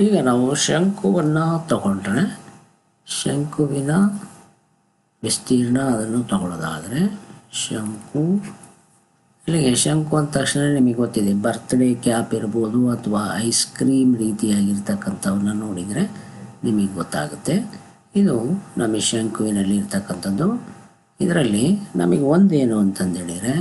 ಈಗ ನಾವು ಶಂಕುವನ್ನು ತಗೊಂಡ್ರೆ, ಶಂಕುವಿನ ವಿಸ್ತೀರ್ಣ ಅದನ್ನು ತಗೊಳ್ಳೋದಾದರೆ ಶಂಕು, ಇಲ್ಲಿಗೆ ಶಂಕು ಅಂದ ತಕ್ಷಣ ನಿಮಗೆ ಗೊತ್ತಿದೆ ಬರ್ತ್ಡೇ ಕ್ಯಾಪ್ ಇರ್ಬೋದು ಅಥವಾ ಐಸ್ ಕ್ರೀಮ್ ರೀತಿಯಾಗಿರ್ತಕ್ಕಂಥವನ್ನ ನೋಡಿದರೆ ನಿಮಗೆ ಗೊತ್ತಾಗುತ್ತೆ. ಇದು ನಮ್ಮ ಶಂಕುವಿನಲ್ಲಿ ಇರ್ತಕ್ಕಂಥದ್ದು. ಇದರಲ್ಲಿ ನಮಗೆ ಒಂದೇನು ಅಂತಂದೇಳಿದರೆ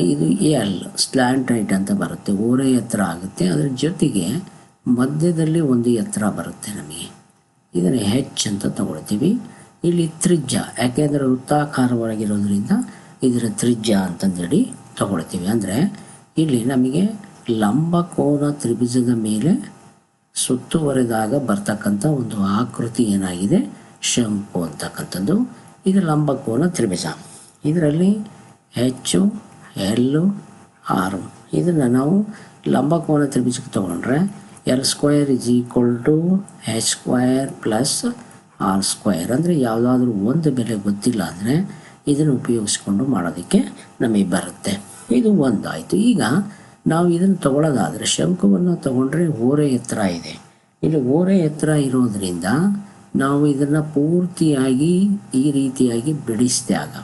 ಇದು ಎಲ್ ಸ್ಲ್ಯಾಂಡ್ ರೈಟ್ ಅಂತ ಬರುತ್ತೆ. ಓರೆ ಎತ್ತರ ಆಗುತ್ತೆ. ಅದ್ರ ಜೊತೆಗೆ ಮಧ್ಯದಲ್ಲಿ ಒಂದು ಎತ್ತರ ಬರುತ್ತೆ ನಮಗೆ. ಇದನ್ನು ಹೆಚ್ ಅಂತ ತಗೊಳ್ತೀವಿ. ಇಲ್ಲಿ ತ್ರಿಜ್ಯ, ಯಾಕೆಂದರೆ ವೃತ್ತಾಕಾರವಾಗಿರೋದ್ರಿಂದ ಇದರ ತ್ರಿಜ್ಯ ಅಂತಂದೇಳಿ ತಗೊಳ್ತೀವಿ. ಅಂದರೆ ಇಲ್ಲಿ ನಮಗೆ ಲಂಬಕೋನ ತ್ರಿಭುಜದ ಮೇಲೆ ಸುತ್ತುವರೆದಾಗ ಬರ್ತಕ್ಕಂಥ ಒಂದು ಆಕೃತಿ ಏನಾಗಿದೆ? ಶಂಕು ಅಂತಕ್ಕಂಥದ್ದು. ಇದು ಲಂಬಕೋನ ತ್ರಿಭುಜ. ಇದರಲ್ಲಿ ಹೆಚ್ಚು ಎಲ್ಲು ಆರು ಇದನ್ನು ನಾವು ಲಂಬಕೋನ ತ್ರಿಭುಜಕ್ಕೆ ತೊಗೊಂಡ್ರೆ L square is equal to H square plus R square ಅಂದರೆ ಯಾವುದಾದ್ರೂ ಒಂದು ಬೆಲೆ ಗೊತ್ತಿಲ್ಲ ಅಂದರೆ ಇದನ್ನು ಉಪಯೋಗಿಸ್ಕೊಂಡು ಮಾಡೋದಕ್ಕೆ ನಮಗೆ ಬರುತ್ತೆ. ಇದು ಒಂದಾಯಿತು. ಈಗ ನಾವು ಇದನ್ನು ತಗೊಳ್ಳೋದಾದರೆ ಶಂಕುವನ್ನು ತಗೊಂಡ್ರೆ ಓರೆ ಎತ್ತರ ಇದೆ. ಇಲ್ಲಿ ಓರೆ ಎತ್ತರ ಇರೋದರಿಂದ ನಾವು ಇದನ್ನು ಪೂರ್ತಿಯಾಗಿ ಈ ರೀತಿಯಾಗಿ ಬಿಡಿಸಿದಾಗ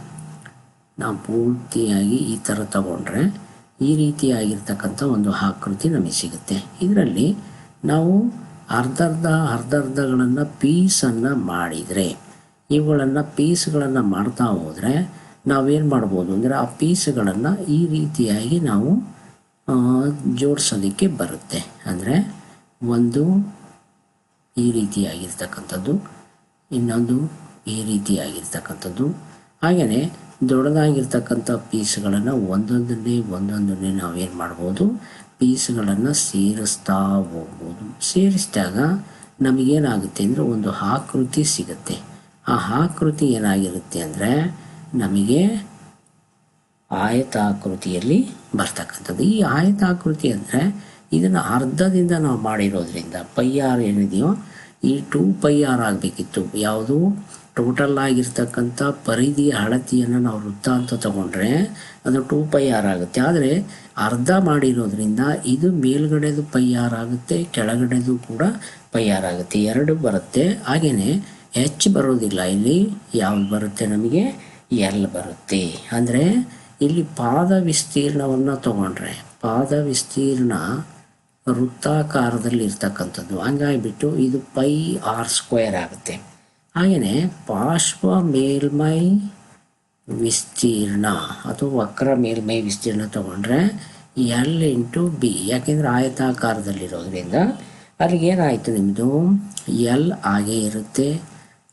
ನಾವು ಪೂರ್ತಿಯಾಗಿ ಈ ಥರ ತಗೊಂಡ್ರೆ ಈ ರೀತಿಯಾಗಿರ್ತಕ್ಕಂಥ ಒಂದು ಆಕೃತಿ ನಮಗೆ ಸಿಗುತ್ತೆ. ಇದರಲ್ಲಿ ನಾವು ಅರ್ಧರ್ಧ ಅರ್ಧರ್ಧಗಳನ್ನು ಪೀಸನ್ನು ಮಾಡಿದರೆ, ಇವುಗಳನ್ನು ಪೀಸ್ಗಳನ್ನು ಮಾಡ್ತಾ ಹೋದರೆ ನಾವೇನು ಮಾಡ್ಬೋದು ಅಂದರೆ ಆ ಪೀಸ್ಗಳನ್ನು ಈ ರೀತಿಯಾಗಿ ನಾವು ಜೋಡಿಸೋದಕ್ಕೆ ಬರುತ್ತೆ. ಅಂದರೆ ಒಂದು ಈ ರೀತಿಯಾಗಿರ್ತಕ್ಕಂಥದ್ದು, ಇನ್ನೊಂದು ಈ ರೀತಿಯಾಗಿರ್ತಕ್ಕಂಥದ್ದು. ಹಾಗೆಯೇ ದೊಡ್ಡದಾಗಿರ್ತಕ್ಕಂಥ ಪೀಸ್ಗಳನ್ನು ಒಂದೊಂದನ್ನೇ ಒಂದೊಂದನ್ನೇ ನಾವೇನು ಮಾಡ್ಬೋದು ಪೀಸ್ಗಳನ್ನು ಸೇರಿಸ್ತಾ ಹೋಗ್ಬೋದು. ಸೇರಿಸಿದಾಗ ನಮಗೇನಾಗುತ್ತೆ ಅಂದರೆ ಒಂದು ಆಕೃತಿ ಸಿಗುತ್ತೆ. ಆ ಆಕೃತಿ ಏನಾಗಿರುತ್ತೆ ಅಂದರೆ ನಮಗೆ ಆಯತಾಕೃತಿಯಲ್ಲಿ ಬರ್ತಕ್ಕಂಥದ್ದು. ಈ ಆಯತಾಕೃತಿ ಅಂದರೆ ಇದನ್ನು ಅರ್ಧದಿಂದ ನಾವು ಮಾಡಿರೋದ್ರಿಂದ, ಪೈ ಆರ್ ಏನಿದೆಯೋ, ಈ ಟೂ ಪೈ ಆರ್ ಆಗಬೇಕಿತ್ತು. ಯಾವುದು? ಟೋಟಲ್ ಆಗಿರ್ತಕ್ಕಂಥ ಪರಿಧಿಯ ಅಳತೆಯನ್ನು ನಾವು ವೃತ್ತ ಅಂತ ತಗೊಂಡ್ರೆ ಅದು ಟೂ ಪೈ ಆರ್ ಆಗುತ್ತೆ. ಆದರೆ ಅರ್ಧ ಮಾಡಿರೋದ್ರಿಂದ ಇದು ಮೇಲ್ಗಡೆದು ಪೈ ಆರ್ ಆಗುತ್ತೆ, ಕೆಳಗಡೆದು ಕೂಡ ಪೈ ಆರ್ ಆಗುತ್ತೆ. ಎರಡು ಬರುತ್ತೆ. ಹಾಗೆಯೇ ಹೆಚ್ಚು ಬರೋದಿಲ್ಲ. ಇಲ್ಲಿ ಯಾವ್ದು ಬರುತ್ತೆ ನಮಗೆ? ಎಲ್ ಬರುತ್ತೆ. ಅಂದರೆ ಇಲ್ಲಿ ಪಾದ ವಿಸ್ತೀರ್ಣವನ್ನು ತಗೊಂಡ್ರೆ, ಪಾದ ವಿಸ್ತೀರ್ಣ ವೃತ್ತಾಕಾರದಲ್ಲಿ ಇರ್ತಕ್ಕಂಥದ್ದು ಹಂಗಾಗಿಬಿಟ್ಟು ಇದು ಪೈ ಆರ್ ಸ್ಕ್ವೇರ್ ಆಗುತ್ತೆ. ಹಾಗೆಯೇ ಪಾರ್ಶ್ವ ಮೇಲ್ಮೈ ವಿಸ್ತೀರ್ಣ ಅಥವಾ ವಕ್ರ ಮೇಲ್ಮೈ ವಿಸ್ತೀರ್ಣ ತಗೊಂಡ್ರೆ ಎಲ್ ಇಂಟು ಬಿ ಯಾಕೆಂದರೆ ಆಯತಾಕಾರದಲ್ಲಿರೋದ್ರಿಂದ ಅಲ್ಲಿಗೆ ಏನಾಯಿತು ನಿಮ್ಮದು ಎಲ್ ಹಾಗೇ ಇರುತ್ತೆ.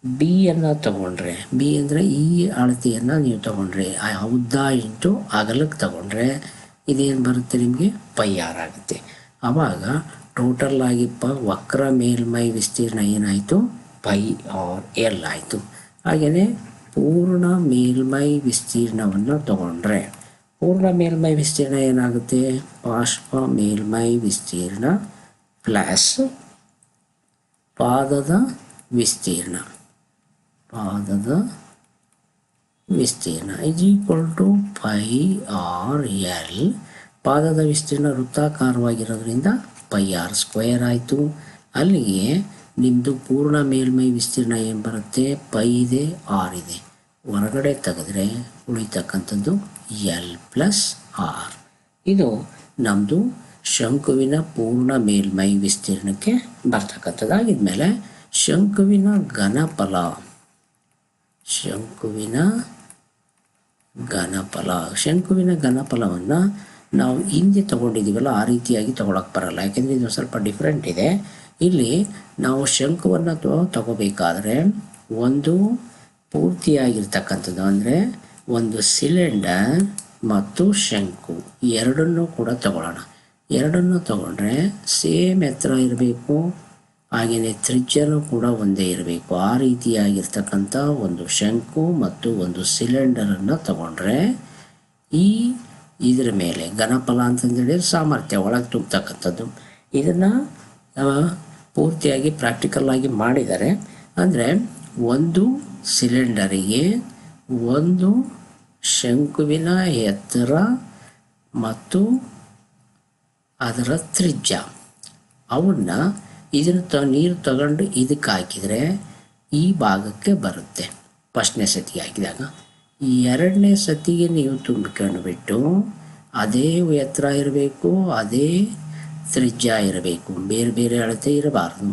ಬಿ ಅನ್ನು ತಗೊಂಡ್ರೆ ಬಿ ಅಂದರೆ ಈ ಅಳತೆಯನ್ನು ನೀವು ತಗೊಂಡ್ರೆ, ಆ ಉದ್ದ ಇಂಟು ಅಗಲಕ್ಕೆ ತಗೊಂಡ್ರೆ ಇದೇನು ಬರುತ್ತೆ ನಿಮಗೆ? ಪೈ ಆರ್ ಆಗುತ್ತೆ. ಆವಾಗ ಟೋಟಲ್ ಆಗಿ ಪ ವಕ್ರ ಮೇಲ್ಮೈ ವಿಸ್ತೀರ್ಣ ಏನಾಯಿತು? ಪೈ ಆರ್ ಎಲ್ ಆಯಿತು ಹಾಗೆಯೇ ಪೂರ್ಣ ಮೇಲ್ಮೈ ವಿಸ್ತೀರ್ಣವನ್ನು ತಗೊಂಡ್ರೆ, ಪೂರ್ಣ ಮೇಲ್ಮೈ ವಿಸ್ತೀರ್ಣ ಏನಾಗುತ್ತೆ? ಪಾರ್ಶ್ವ ಮೇಲ್ಮೈ ವಿಸ್ತೀರ್ಣ ಪ್ಲಸ್ ಪಾದದ ವಿಸ್ತೀರ್ಣ. ಪಾದದ ವಿಸ್ತೀರ್ಣ is equal to pi R L ಪಾದದ ವಿಸ್ತೀರ್ಣ ವೃತ್ತಾಕಾರವಾಗಿರೋದ್ರಿಂದ ಪೈ ಆರ್ ಸ್ಕ್ವೇರ್ ಆಯಿತು. ಅಲ್ಲಿಗೆ ನಿಮ್ಮದು ಪೂರ್ಣ ಮೇಲ್ಮೈ ವಿಸ್ತೀರ್ಣ ಏನು ಬರುತ್ತೆ? ಪೈ ಇದೆ ಆರ್ ಇದೆ ಹೊರಗಡೆ ತೆಗೆದ್ರೆ ಉಳಿತಕ್ಕಂಥದ್ದು ಎಲ್ ಪ್ಲಸ್ ಆರ್. ಇದು ನಮ್ಮದು ಶಂಕುವಿನ ಪೂರ್ಣ ಮೇಲ್ಮೈ ವಿಸ್ತೀರ್ಣಕ್ಕೆ ಬರ್ತಕ್ಕಂಥದ್ದಾಗಿದ್ಮೇಲೆ ಶಂಕುವಿನ ಘನಫಲ. ಶಂಕುವಿನ ಘನಫಲ. ಶಂಕುವಿನ ಘನಫಲವನ್ನು ನಾವು ಹಿಂದೆ ತಗೊಂಡಿದ್ದೀವಲ್ಲ, ಆ ರೀತಿಯಾಗಿ ತಗೊಳಕ್ಕೆ ಬರಲ್ಲ. ಯಾಕೆಂದರೆ ಇದು ಸ್ವಲ್ಪ ಡಿಫ್ರೆಂಟ್ ಇದೆ. ಇಲ್ಲಿ ನಾವು ಶಂಕುವನ್ನು ತಗೋಬೇಕಾದ್ರೆ ಒಂದು ಪೂರ್ತಿಯಾಗಿರ್ತಕ್ಕಂಥದ್ದು ಅಂದರೆ ಒಂದು ಸಿಲಿಂಡರ್ ಮತ್ತು ಶಂಕು. ಎರಡನ್ನೂ ಕೂಡ ತಗೊಳ್ಳೋಣ. ಎರಡನ್ನು ತಗೊಂಡ್ರೆ ಸೇಮ್ ಎತ್ತರ ಇರಬೇಕು. ಹಾಗೆಯೇ ತ್ರಿಜ್ಯನೂ ಕೂಡ ಒಂದೇ ಇರಬೇಕು. ಆ ರೀತಿಯಾಗಿರ್ತಕ್ಕಂಥ ಒಂದು ಶಂಕು ಮತ್ತು ಒಂದು ಸಿಲಿಂಡರನ್ನು ತಗೊಂಡ್ರೆ ಈ ಇದರ ಮೇಲೆ ಘನಫಲ ಅಂತಂದೇಳಿ ಸಾಮರ್ಥ್ಯ ಒಳಗೆ ತುಂಬತಕ್ಕಂಥದ್ದು. ಇದನ್ನು ಪೂರ್ತಿಯಾಗಿ ಪ್ರಾಕ್ಟಿಕಲ್ ಆಗಿ ಮಾಡಿದ್ದಾರೆ ಅಂದರೆ ಒಂದು ಸಿಲಿಂಡರಿಗೆ ಒಂದು ಶಂಕುವಿನ ಎತ್ತರ ಮತ್ತು ಅದರ ತ್ರಿಜ್ಯ. ಅವನ್ನ ಇದನ್ನು ತ, ನೀರು ತಗೊಂಡು ಇದಕ್ಕೆ ಹಾಕಿದರೆ ಈ ಭಾಗಕ್ಕೆ ಬರುತ್ತೆ. ಫಸ್ಟ್ನೇ ಸತಿ ಹಾಕಿದಾಗ. ಎರಡನೇ ಸತಿಗೆ ನೀವು ತುಂಬಿಕೊಂಡು ಬಿಟ್ಟು ಅದೇ ಎತ್ತರ ಇರಬೇಕು, ಅದೇ ತ್ರಿಜ್ಯ ಇರಬೇಕು ಬೇರೆ ಬೇರೆ ಅಳತೆ ಇರಬಾರದು.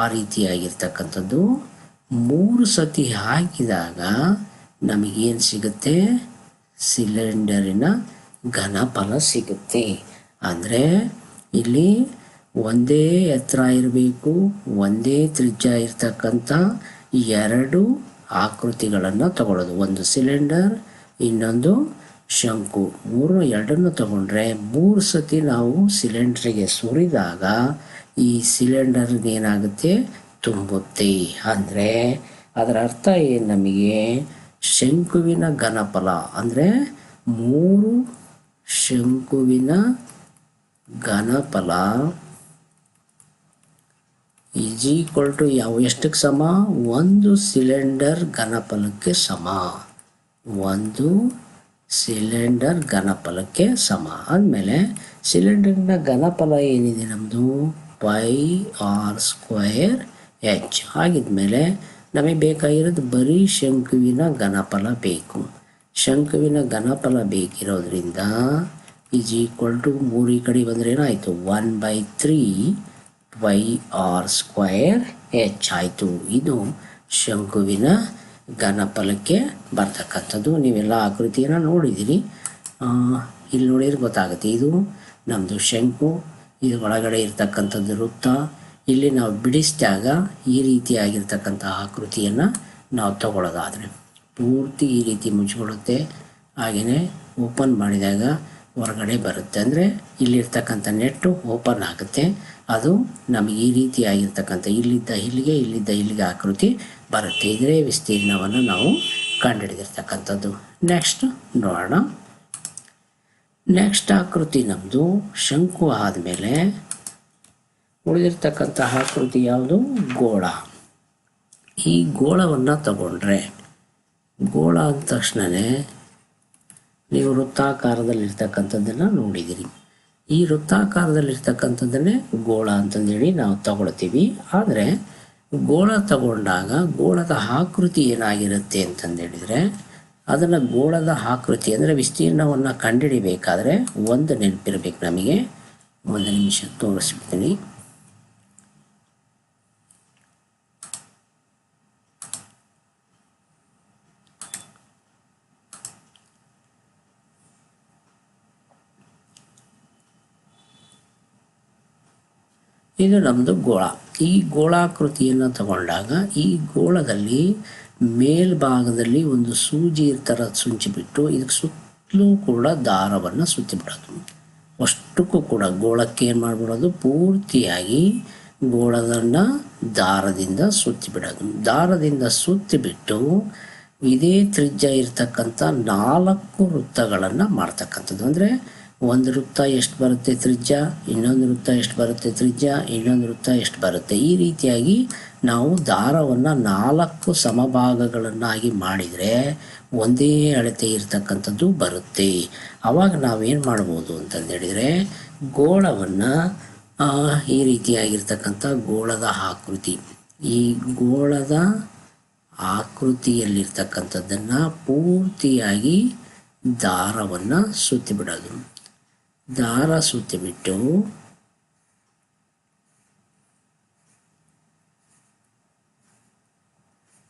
ಆ ರೀತಿಯಾಗಿರ್ತಕ್ಕಂಥದ್ದು ಮೂರು ಸತಿ ಹಾಕಿದಾಗ ನಮಗೇನು ಸಿಗುತ್ತೆ? ಸಿಲಿಂಡರಿನ ಘನಫಲ ಸಿಗುತ್ತೆ. ಅಂದರೆ ಇಲ್ಲಿ ಒಂದೇ ಎತ್ತರ ಇರಬೇಕು, ಒಂದೇ ತ್ರಿಜ್ಯ ಇರ್ತಕ್ಕಂಥ ಎರಡು ಆಕೃತಿಗಳನ್ನು ತಗೊಳ್ಳೋದು. ಒಂದು ಸಿಲಿಂಡರ್, ಇನ್ನೊಂದು ಶಂಕು ಮೂರು ಎರಡನ್ನು ತಗೊಂಡ್ರೆ ಮೂರು ಸತಿ ನಾವು ಸಿಲಿಂಡ್ರಿಗೆ ಸುರಿದಾಗ ಈ ಸಿಲಿಂಡರ್ ಏನಾಗುತ್ತೆ? ತುಂಬುತ್ತೆ. ಅಂದರೆ ಅದರ ಅರ್ಥ ಏನು ನಮಗೆ? ಶಂಕುವಿನ ಘನಫಲ ಅಂದರೆ ಮೂರು ಶಂಕುವಿನ ಘನಫಲ ಈಸ್ ಈಕ್ವಲ್ ಟು ಯಾವ ಎಷ್ಟಕ್ಕೆ ಸಮ? ಒಂದು ಸಿಲಿಂಡರ್ ಘನಫಲಕ್ಕೆ ಸಮ. ಒಂದು ಸಿಲಿಂಡರ್ ಘನಫಲಕ್ಕೆ ಸಮ. ಆದಮೇಲೆ ಸಿಲಿಂಡರ್ನ ಘನಫಲ ಏನಿದೆ ನಮ್ಮದು ಪೈ ಆರ್ ಸ್ಕ್ವಯರ್ ಎಚ್. ಆಗಿದ್ಮೇಲೆ ನಮಗೆ ಬೇಕಾಗಿರೋದು ಬರೀ ಶಂಕುವಿನ ಘನಫಲ ಬೇಕು. ಶಂಕುವಿನ ಘನಫಲ ಬೇಕಿರೋದ್ರಿಂದ ಈಸ್ ಈಕ್ವಲ್ ಟು ಮೂರು ಈ ಕಡೆ ಬಂದರೆ ಏನಾಯಿತು? One by three Y R square H ಆಯಿತು. ಇದು ಶಂಕುವಿನ ಘನಫಲಕ್ಕೆ ಬರ್ತಕ್ಕಂಥದ್ದು. ನೀವೆಲ್ಲ ಆಕೃತಿಯನ್ನು ನೋಡಿದ್ದೀರಿ ಇಲ್ಲಿ ನೋಡಿದ್ರೆ ಗೊತ್ತಾಗುತ್ತೆ. ಇದು ನಮ್ಮದು ಶಂಕು, ಇದು ಒಳಗಡೆ ಇರ್ತಕ್ಕಂಥದ್ದು ವೃತ್ತ. ಇಲ್ಲಿ ನಾವು ಬಿಡಿಸಿದಾಗ ಈ ರೀತಿಯಾಗಿರ್ತಕ್ಕಂಥ ಆಕೃತಿಯನ್ನು ನಾವು ತಗೊಳ್ಳೋದಾದರೆ. ಪೂರ್ತಿ ಈ ರೀತಿ ಮುಚ್ಚಿಕೊಳ್ಳುತ್ತೆ. ಹಾಗೆಯೇ ಓಪನ್ ಮಾಡಿದಾಗ ಹೊರಗಡೆ ಬರುತ್ತೆ. ಅಂದರೆ ಇಲ್ಲಿರ್ತಕ್ಕಂಥ ನೆಟ್ಟು ಓಪನ್ ಆಗುತ್ತೆ. ಅದು ನಮಗೆ ಈ ರೀತಿಯಾಗಿರ್ತಕ್ಕಂಥ ಇಲ್ಲಿದ್ದ ಇಲ್ಲಿಗೆ ಇಲ್ಲಿದ್ದ ಇಲ್ಲಿಗೆ ಆಕೃತಿ ಬರುತ್ತೆ. ಇದರೇ ವಿಸ್ತೀರ್ಣವನ್ನು ನಾವು ಕಂಡುಹಿಡಿದಿರ್ತಕ್ಕಂಥದ್ದು. ನೆಕ್ಸ್ಟ್ ನೋಡೋಣ. ನೆಕ್ಸ್ಟ್ ಆಕೃತಿ ನಮ್ಮದು ಶಂಕು ಆದಮೇಲೆ ಉಳಿದಿರ್ತಕ್ಕಂಥ ಆಕೃತಿ ಯಾವುದು? ಗೋಳ. ಈ ಗೋಳವನ್ನು ತಗೊಂಡ್ರೆ, ಗೋಳ ಅಂದ ತಕ್ಷಣವೇ ನೀವು ವೃತ್ತಾಕಾರದಲ್ಲಿರ್ತಕ್ಕಂಥದ್ದನ್ನು ನೋಡಿದಿರಿ. ಈ ವೃತ್ತಾಕಾರದಲ್ಲಿರ್ತಕ್ಕಂಥದ್ದನ್ನೇ ಗೋಳ ಅಂತಂದೇಳಿ ನಾವು ತಗೊಳ್ತೀವಿ. ಆದರೆ ಗೋಳ ತಗೊಂಡಾಗ ಗೋಳದ ಆಕೃತಿ ಏನಾಗಿರುತ್ತೆ ಅಂತಂದೇಳಿದರೆ ಅದನ್ನು ಗೋಳದ ಆಕೃತಿ ಅಂದರೆ ವಿಸ್ತೀರ್ಣವನ್ನು ಕಂಡುಹಿಡಿಬೇಕಾದ್ರೆ ಒಂದು ನೆನಪಿರ್ಬೇಕು ನಮಗೆ. ಒಂದು ನಿಮಿಷ ತೋರಿಸ್ಬಿಡ್ತೀನಿ. ಇದು ನಮ್ಮದು ಗೋಳ. ಈ ಗೋಳಾಕೃತಿಯನ್ನು ತಗೊಂಡಾಗ ಈ ಗೋಳದಲ್ಲಿ ಮೇಲ್ಭಾಗದಲ್ಲಿ ಒಂದು ಸೂಜಿ ಥರ ಸುಂಚಿಬಿಟ್ಟು ಇದಕ್ಕೆ ಸುತ್ತಲೂ ಕೂಡ ದಾರವನ್ನು ಸುತ್ತಿಬಿಡೋದು. ಅಷ್ಟಕ್ಕೂ ಕೂಡ ಗೋಳಕ್ಕೆ ಏನು ಮಾಡಿಬಿಡೋದು? ಪೂರ್ತಿಯಾಗಿ ಗೋಳದನ್ನು ದಾರದಿಂದ ಸುತ್ತಿಬಿಡೋದು. ದಾರದಿಂದ ಸುತ್ತಿಬಿಟ್ಟು ಇದೇ ತ್ರಿಜ್ಯ ಇರ್ತಕ್ಕಂಥ ನಾಲ್ಕು ವೃತ್ತಗಳನ್ನು ಮಾಡ್ತಕ್ಕಂಥದ್ದು. ಅಂದರೆ ಒಂದು ವೃತ್ತ ಎಷ್ಟು ಬರುತ್ತೆ ತ್ರಿಜ್ಯ, ಇನ್ನೊಂದು ವೃತ್ತ ಎಷ್ಟು ಬರುತ್ತೆ ತ್ರಿಜ್ಯ, ಇನ್ನೊಂದು ವೃತ್ತ ಎಷ್ಟು ಬರುತ್ತೆ. ಈ ರೀತಿಯಾಗಿ ನಾವು ದಾರವನ್ನು ನಾಲ್ಕು ಸಮಭಾಗಗಳನ್ನಾಗಿ ಮಾಡಿದರೆ ಒಂದೇ ಅಳತೆ ಇರತಕ್ಕಂಥದ್ದು ಬರುತ್ತೆ. ಆವಾಗ ನಾವೇನು ಮಾಡ್ಬೋದು ಅಂತಂದೇಳಿದರೆ ಗೋಳವನ್ನು ಈ ರೀತಿಯಾಗಿರ್ತಕ್ಕಂಥ ಗೋಳದ ಆಕೃತಿ, ಈ ಗೋಳದ ಆಕೃತಿಯಲ್ಲಿರ್ತಕ್ಕಂಥದ್ದನ್ನು ಪೂರ್ತಿಯಾಗಿ ದಾರವನ್ನು ಸುತ್ತಿಬಿಡೋದು. ದಾರ ಸುತ್ತಿಬಿಟ್ಟು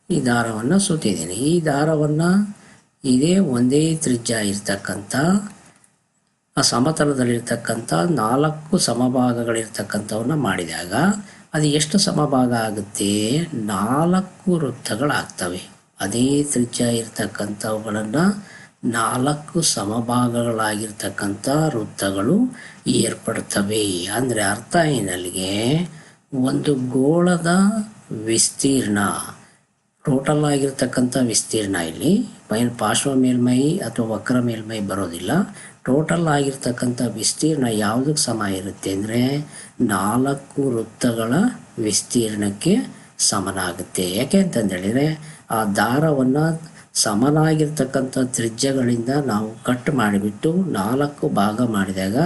ಈ ದಾರವನ್ನು ಸುತ್ತಿದ್ದೀನಿ ಈ ದಾರವನ್ನು ಇದೇ ಒಂದೇ ತ್ರಿಜ್ಯ ಇರ್ತಕ್ಕಂಥ, ಆ ಸಮತಲದಲ್ಲಿರ್ತಕ್ಕಂಥ ನಾಲ್ಕು ಸಮಭಾಗಗಳಿರ್ತಕ್ಕಂಥವನ್ನ ಮಾಡಿದಾಗ ಅದು ಎಷ್ಟು ಸಮಭಾಗ ಆಗುತ್ತೆ? ನಾಲ್ಕು ವೃತ್ತಗಳಾಗ್ತವೆ. ಅದೇ ತ್ರಿಜ್ಯ ಇರ್ತಕ್ಕಂಥವುಗಳನ್ನು ನಾಲ್ಕು ಸಮಭಾಗಗಳಾಗಿರ್ತಕ್ಕಂಥ ವೃತ್ತಗಳು ಏರ್ಪಡ್ತವೆ. ಅಂದರೆ ಅರ್ಥ ಏನಲ್ಲಿಗೆ ಒಂದು ಗೋಳದ ವಿಸ್ತೀರ್ಣ, ಟೋಟಲ್ ಆಗಿರ್ತಕ್ಕಂಥ ವಿಸ್ತೀರ್ಣ ಇಲ್ಲಿ. ಮೈನ್ ಪಾರ್ಶ್ವ ಮೇಲ್ಮೈ ಅಥವಾ ವಕ್ರ ಮೇಲ್ಮೈ ಬರೋದಿಲ್ಲ. ಟೋಟಲ್ ಆಗಿರ್ತಕ್ಕಂಥ ವಿಸ್ತೀರ್ಣ ಯಾವುದಕ್ಕೆ ಸಮ ಇರುತ್ತೆ ಅಂದರೆ ನಾಲ್ಕು ವೃತ್ತಗಳ ವಿಸ್ತೀರ್ಣಕ್ಕೆ ಸಮನಾಗುತ್ತೆ. ಯಾಕೆ ಅಂತಂದೇಳಿದರೆ ಆ ದಾರವನ್ನು ಸಮನಾಗಿರ್ತಕ್ಕಂಥ ತ್ರಿಜ್ಯಗಳಿಂದ ನಾವು ಕಟ್ ಮಾಡಿಬಿಟ್ಟು ನಾಲ್ಕು ಭಾಗ ಮಾಡಿದಾಗ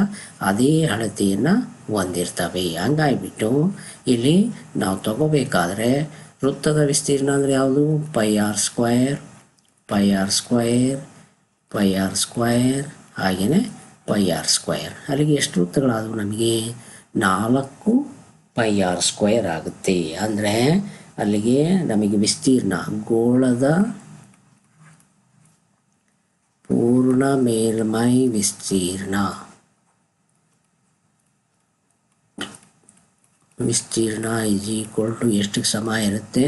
ಅದೇ ಅಳತೆಯನ್ನು ಹೊಂದಿರ್ತವೆ. ಹಂಗಾಗಿಬಿಟ್ಟು ಇಲ್ಲಿ ನಾವು ತಗೋಬೇಕಾದ್ರೆ ವೃತ್ತದ ವಿಸ್ತೀರ್ಣ ಅಂದರೆ ಯಾವುದು? Pi r square pi r square pi r square ಹಾಗೆಯೇ ಪೈ ಆರ್ ಸ್ಕ್ವಯರ್ ಅಲ್ಲಿಗೆ ಎಷ್ಟು ವೃತ್ತಗಳಾದವು ನಮಗೆ? ನಾಲ್ಕು ಪೈ ಆರ್ ಸ್ಕ್ವಯರ್ ಆಗುತ್ತೆ. ಅಂದರೆ ಅಲ್ಲಿಗೆ ನಮಗೆ ವಿಸ್ತೀರ್ಣ ಗೋಳದ ಪೂರ್ಣ ಮೇಲ್ಮೈ ವಿಸ್ತೀರ್ಣ. ವಿಸ್ತೀರ್ಣ ಇಸ್ ಈಕ್ವಲ್ ಟು ಎಷ್ಟಕ್ಕೆ ಸಮ ಇರುತ್ತೆ?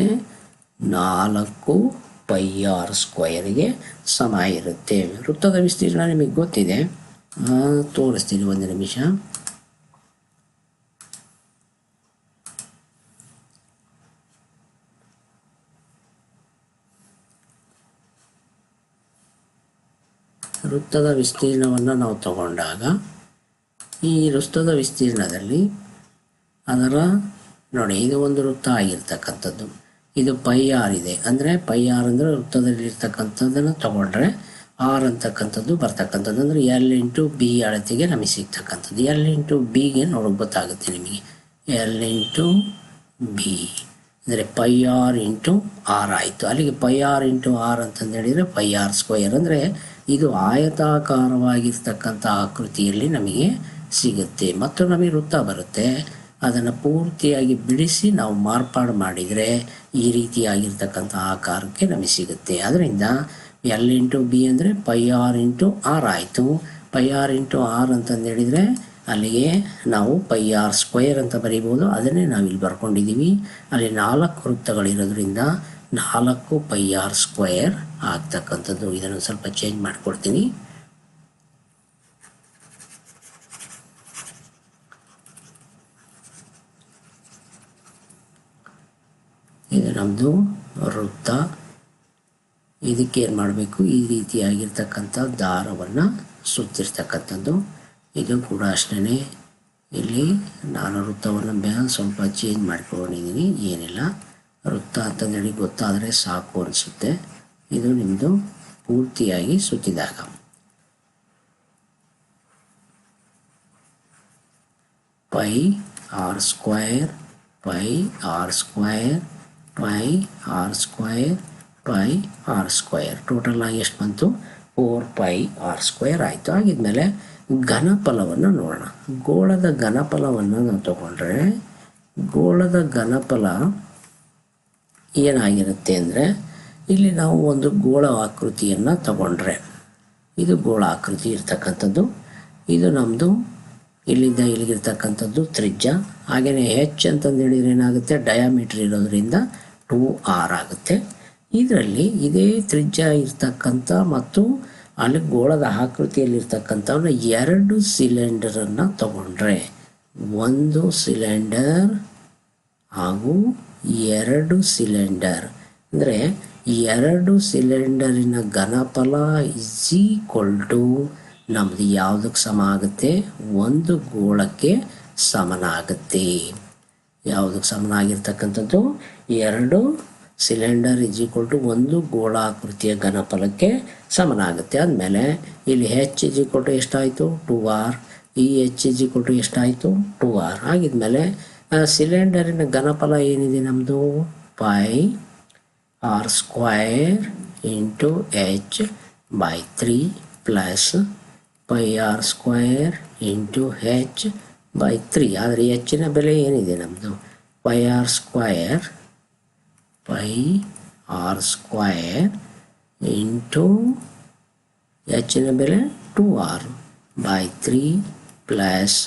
ನಾಲ್ಕು ಪೈ ಆರ್ ಸ್ಕ್ವಯರ್ಗೆ ಸಮ ಇರುತ್ತೆ. ವೃತ್ತದ ವಿಸ್ತೀರ್ಣ ನಿಮಗೆ ಗೊತ್ತಿದೆ. ತೋರಿಸ್ತೀನಿ ಒಂದು ನಿಮಿಷ. ವೃತ್ತದ ವಿಸ್ತೀರ್ಣವನ್ನು ನಾವು ತಗೊಂಡಾಗ, ಈ ವೃತ್ತದ ವಿಸ್ತೀರ್ಣದಲ್ಲಿ ಅದರ ನೋಡಿ, ಇದು ಒಂದು ವೃತ್ತ ಆಗಿರ್ತಕ್ಕಂಥದ್ದು. ಇದು ಪೈ ಆರ್ ಇದೆ. ಅಂದರೆ ಪೈ ಆರ್ ಅಂದರೆ ವೃತ್ತದಲ್ಲಿ ಇರ್ತಕ್ಕಂಥದ್ದನ್ನು ತಗೊಂಡ್ರೆ ಆರ್ ಅಂತಕ್ಕಂಥದ್ದು ಬರ್ತಕ್ಕಂಥದ್ದು. ಅಂದರೆ ಎಲ್ ಇಂಟು ಬಿ ಅಳತೆಗೆ ನಮಗೆ ಸಿಗ್ತಕ್ಕಂಥದ್ದು. ಎಲ್ ಇಂಟು ಬಿಗೆ ನೋಡೋಕೆ ಗೊತ್ತಾಗುತ್ತೆ ನಿಮಗೆ. L into b. ಅಂದರೆ ಪೈ ಆರ್ ಇಂಟು ಆರ್ ಆಯಿತು. ಅಲ್ಲಿಗೆ ಪೈ ಆರ್ ಇಂಟು ಆರ್ ಅಂತಂದು ಹೇಳಿದರೆ ಪೈ ಆರ್ ಸ್ಕ್ವಯರ್ ಅಂದರೆ ಇದು ಆಯತಾಕಾರವಾಗಿರ್ತಕ್ಕಂಥ ಆಕೃತಿಯಲ್ಲಿ ನಮಗೆ ಸಿಗುತ್ತೆ. ಮತ್ತು ನಮಗೆ ವೃತ್ತ ಬರುತ್ತೆ. ಅದನ್ನು ಪೂರ್ತಿಯಾಗಿ ಬಿಡಿಸಿ ನಾವು ಮಾರ್ಪಾಡು ಮಾಡಿದರೆ ಈ ರೀತಿಯಾಗಿರ್ತಕ್ಕಂಥ ಆಕಾರಕ್ಕೆ ನಮಗೆ ಸಿಗುತ್ತೆ. ಅದರಿಂದ ಎಲ್ ಇಂಟು ಬಿ ಅಂದರೆ ಪೈ ಆರ್ ಇಂಟು ಆರ್ ಆಯಿತು. ಪೈ ಆರ್ ಇಂಟು ಆರ್ ಅಂತಂದು ಹೇಳಿದರೆ ಅಲ್ಲಿಗೆ ನಾವು ಪೈ ಆರ್ ಸ್ಕ್ವೇರ್ ಅಂತ ಬರೀಬೋದು. ಅದನ್ನೇ ನಾವು ಇಲ್ಲಿ ಬರ್ಕೊಂಡಿದ್ದೀವಿ. ಅಲ್ಲಿ ನಾಲ್ಕು ವೃತ್ತಗಳಿರೋದ್ರಿಂದ ನಾಲ್ಕು ಪೈ ಆರ್ ಸ್ಕ್ವಯರ್ ಆಗ್ತಕ್ಕಂಥದ್ದು. ಇದನ್ನು ಸ್ವಲ್ಪ ಚೇಂಜ್ ಮಾಡಿಕೊಡ್ತೀನಿ. ಇದು ನಮ್ಮದು ವೃತ್ತ. ಇದಕ್ಕೆ ಏನು ಮಾಡಬೇಕು? ಈ ರೀತಿಯಾಗಿರ್ತಕ್ಕಂಥ ದಾರವನ್ನು ಸುತ್ತಿರ್ತಕ್ಕಂಥದ್ದು. ಇದು ಕೂಡ ಅಷ್ಟೇ ಇಲ್ಲಿ ನಾನು ವೃತ್ತವನ್ನು ಸ್ವಲ್ಪ ಚೇಂಜ್ ಮಾಡ್ಕೊಂಡಿದ್ದೀನಿ ಏನಿಲ್ಲ. ವೃತ್ತ ಅಂತಂದೇಳಿ ಗೊತ್ತಾದರೆ ಸಾಕು ಅನಿಸುತ್ತೆ. ಇದು ನಿಮ್ಮದು ಪೂರ್ತಿಯಾಗಿ ಸುತ್ತಿದಾಗ. Pi R square pi R square pi R square pi R square total ಆಗಿ ಎಷ್ಟು ಬಂತು? ಫೋರ್ ಪೈ ಆರ್ ಸ್ಕ್ವಯರ್ ಆಯಿತು. ಆಗಿದ್ಮೇಲೆ ಘನಫಲವನ್ನು ನೋಡೋಣ. ಗೋಳದ ಘನಫಲವನ್ನು ನಾವು ತಗೊಂಡ್ರೆ, ಗೋಳದ ಘನಫಲ ಏನಾಗಿರುತ್ತೆ ಅಂದರೆ, ಇಲ್ಲಿ ನಾವು ಒಂದು ಗೋಳ ಆಕೃತಿಯನ್ನು ತಗೊಂಡ್ರೆ. ಇದು ಗೋಳ ಆಕೃತಿ ಇರ್ತಕ್ಕಂಥದ್ದು. ಇದು ನಮ್ಮದು ಇಲ್ಲಿಂದ ಇಲ್ಲಿಗಿರ್ತಕ್ಕಂಥದ್ದು ತ್ರಿಜ್ಯ. ಹಾಗೆಯೇ ಹೆಚ್ ಅಂತಂದು ಹೇಳಿದರೆ ಏನಾಗುತ್ತೆ? ಡಯಾಮೀಟ್ರ್ ಇರೋದ್ರಿಂದ ಟೂ ಆರ್ ಆಗುತ್ತೆ. ಇದರಲ್ಲಿ ಇದೇ ತ್ರಿಜ್ಯ ಇರ್ತಕ್ಕಂಥ ಮತ್ತು ಅಲ್ಲಿ ಗೋಳದ ಆಕೃತಿಯಲ್ಲಿರ್ತಕ್ಕಂಥವನ್ನ ಎರಡು ಸಿಲಿಂಡರನ್ನು ತಗೊಂಡ್ರೆ. ಒಂದು ಸಿಲಿಂಡರ್ ಹಾಗೂ ಎರಡು ಸಿಲಿಂಡರ್. ಅಂದರೆ ಎರಡು ಸಿಲಿಂಡರಿನ ಘನಫಲ ಇಸ್ ಈಕ್ವಲ್ ಟು ನಮ್ಮದು ಯಾವುದಕ್ಕೆ ಸಮ ಆಗುತ್ತೆ? ಒಂದು ಗೋಳಕ್ಕೆ ಸಮನಾಗುತ್ತೆ. ಯಾವುದಕ್ಕೆ ಸಮನಾಗಿರ್ತಕ್ಕಂಥದ್ದು? ಎರಡು ಸಿಲಿಂಡರ್ ಇಸ್ ಈಕ್ವಲ್ ಟು ಒಂದು ಗೋಳಾಕೃತಿಯ ಘನಫಲಕ್ಕೆ ಸಮನಾಗುತ್ತೆ. ಆದಮೇಲೆ ಇಲ್ಲಿ ಹೆಚ್ ಇಸ್ ಈಕ್ವಲ್ ಟು ಎಷ್ಟಾಯಿತು? ಟು ಆರ್ ಈ ಹೆಚ್ ಇಸ್ ಈಕ್ವಲ್ ಟು ಎಷ್ಟಾಯಿತು? ಟು ಆರ್ ಆಗಿದ್ಮೇಲೆ ಸಿಲಿಂಡರಿನ ಘನಫಲ ಏನಿದೆ ನಮ್ಮದು pi r square into h by three plus pi r square into h by three ಆದರೆ ಹೆಚ್ಚಿನ ಬೆಲೆ ಏನಿದೆ ನಮ್ಮದು pi r square pi r square into ಹೆಚ್ಚಿನ ಬೆಲೆ two r by three plus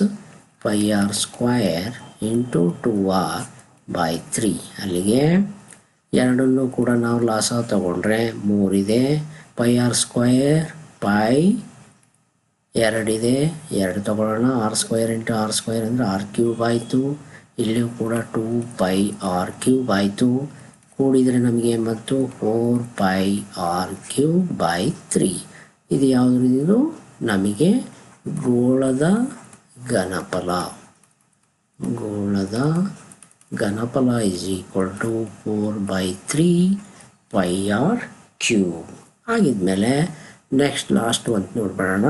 pi r square into two r by three ಅಲ್ಲಿಗೆ ಎರಡನ್ನೂ ಕೂಡ ನಾವು ಲಾಸ ತಗೊಂಡ್ರೆ ಮೂರಿದೆ ಪೈ ಆರ್ ಸ್ಕ್ವಯರ್ ಪೈ ಎರಡಿದೆ. ಎರಡು ತಗೊಳ್ಳೋಣ. R square into R square ಅಂದರೆ ಆರ್ ಕ್ಯೂಬ್ ಆಯಿತು. ಇಲ್ಲಿಯೂ ಕೂಡ ಟೂ ಪೈ ಆರ್ ಕ್ಯೂಬ್ ಆಯಿತು. ಕೂಡಿದರೆ ನಮಗೆ ಮತ್ತು four pi R cube by three ಇದು ಯಾವುದು ಇದು? ನಮಗೆ ಗೋಳದ ಘನಫಲ. ಗೋಳದ ಘನಫಲ is equal to four by three pi R cube ಆಗಿದ್ಮೇಲೆ next last ಒಂದು ನೋಡ್ಬಿಡೋಣ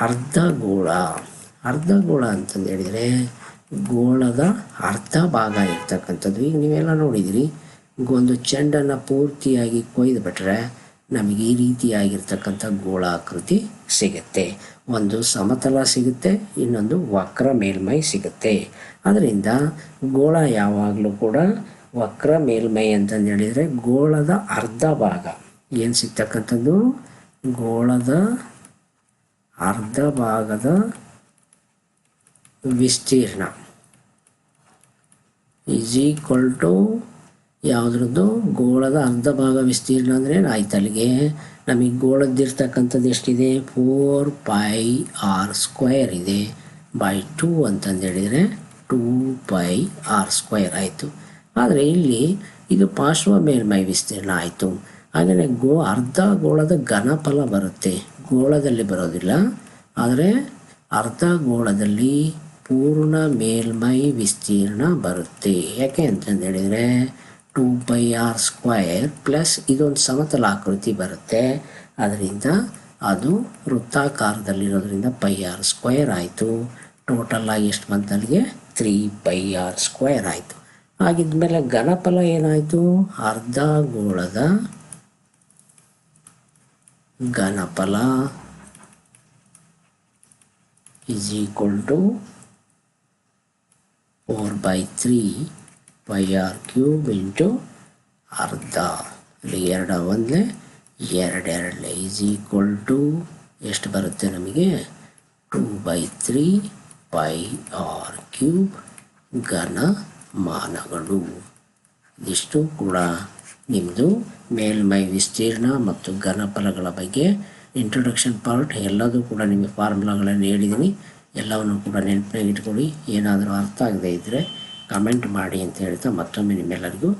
ಅರ್ಧ ಗೋಳ ಅಂತಂದು ಹೇಳಿದರೆ ಗೋಳದ ಅರ್ಧ ಭಾಗ ಇರ್ತಕ್ಕಂಥದ್ದು. ಈಗ ನೀವೆಲ್ಲ ನೋಡಿದಿರಿ. ಒಂದು ಚೆಂಡನ್ನು ಪೂರ್ತಿಯಾಗಿ ಕೊಯ್ದು ಬಿಟ್ರೆ ನಮಗೆ ಈ ರೀತಿಯಾಗಿರ್ತಕ್ಕಂಥ ಗೋಳಾಕೃತಿ ಸಿಗುತ್ತೆ. ಒಂದು ಸಮತಲ ಸಿಗುತ್ತೆ, ಇನ್ನೊಂದು ವಕ್ರ ಮೇಲ್ಮೈ ಸಿಗುತ್ತೆ. ಅದರಿಂದ ಗೋಳ ಯಾವಾಗಲೂ ಕೂಡ ವಕ್ರ ಮೇಲ್ಮೈ ಅಂತಂದು ಹೇಳಿದರೆ ಗೋಳದ ಅರ್ಧ ಭಾಗ. ಏನು ಸಿಗ್ತಕ್ಕಂಥದ್ದು? ಗೋಳದ ಅರ್ಧ ಭಾಗದ ವಿಸ್ತೀರ್ಣ. ಈಸ್ ಈಕ್ವಲ್ ಟು ಯಾವುದ್ರದ್ದು? ಗೋಳದ ಅರ್ಧ ಭಾಗ ವಿಸ್ತೀರ್ಣ ಅಂದರೆ ರಾಯ್ತಲ್ಗೆ ನಮಗೆ ಗೋಳದ್ದಿರ್ತಕ್ಕಂಥದ್ದು ಎಷ್ಟಿದೆ? ಫೋರ್ ಪೈ ಆರ್ ಸ್ಕ್ವಯರ್ ಇದೆ. ಬೈ ಟೂ ಅಂತಂದು ಹೇಳಿದರೆ ಟೂ ಪೈ ಆರ್ ಸ್ಕ್ವಯರ್ ಆಯಿತು. ಆದರೆ ಇಲ್ಲಿ ಇದು ಪಾರ್ಶ್ವ ಮೇಲ್ಮೈ ವಿಸ್ತೀರ್ಣ ಆಯಿತು. ಹಾಗೆಯೇ ಗೋ ಅರ್ಧ ಗೋಳದ ಘನಫಲ ಬರುತ್ತೆ. ಗೋಳದಲ್ಲಿ ಬರೋದಿಲ್ಲ. ಆದರೆ ಅರ್ಧ ಗೋಳದಲ್ಲಿ ಪೂರ್ಣ ಮೇಲ್ಮೈ ವಿಸ್ತೀರ್ಣ ಬರುತ್ತೆ. ಯಾಕೆ ಅಂತಂದು ಹೇಳಿದರೆ two pi R square plus ಇದೊಂದು ಸಮತಲ ಆಕೃತಿ ಬರುತ್ತೆ. ಅದರಿಂದ ಅದು ವೃತ್ತಾಕಾರದಲ್ಲಿರೋದ್ರಿಂದ ಪೈ ಆರ್ ಸ್ಕ್ವಯರ್ ಆಯಿತು. ಟೋಟಲ್ ಆಗಿ ಎಷ್ಟು ಬಂತು ಅಲ್ಲಿಗೆ ತ್ರೀ ಪೈ ಆರ್ ಸ್ಕ್ವಯರ್ ಆಯಿತು. ಹಾಗಿದ್ಮೇಲೆ ಘನಫಲ ಏನಾಯಿತು? ಅರ್ಧ ಗೋಳದ ಘನಫಲ is equal to 4 by 3 pi R cube into ಅರ್ಧ. ಇಲ್ಲಿ ಎರಡು ಒಂದಲೇ ಎರಡು ಎರಡಲೇ ಈಸ್ ಈಕ್ವಲ್ ಟು, ಎಷ್ಟು ಬರುತ್ತೆ ನಮಗೆ? Two by three pi R cube ಘನಮಾನಗಳು. ಇದಿಷ್ಟು ಕೂಡ ನಿಮ್ಮದು ಮೇಲ್ಮೈ ವಿಸ್ತೀರ್ಣ ಮತ್ತು ಘನಫಲಗಳ ಬಗ್ಗೆ ಇಂಟ್ರೊಡಕ್ಷನ್ ಪಾರ್ಟ್ ಎಲ್ಲದೂ ಕೂಡ ನಿಮಗೆ ಫಾರ್ಮುಲಾಗಳನ್ನು ಹೇಳಿದ್ದೀನಿ ಎಲ್ಲವನ್ನು ಕೂಡ ನೆನಪಿನಾಗಿಟ್ಕೊಳ್ಳಿ ಏನಾದರೂ ಅರ್ಥ ಆಗದೇ ಇದ್ದರೆ ಕಮೆಂಟ್ ಮಾಡಿ ಅಂತ ಹೇಳ್ತಾ ಮತ್ತೊಮ್ಮೆ ನಿಮ್ಮೆಲ್ಲರಿಗೂ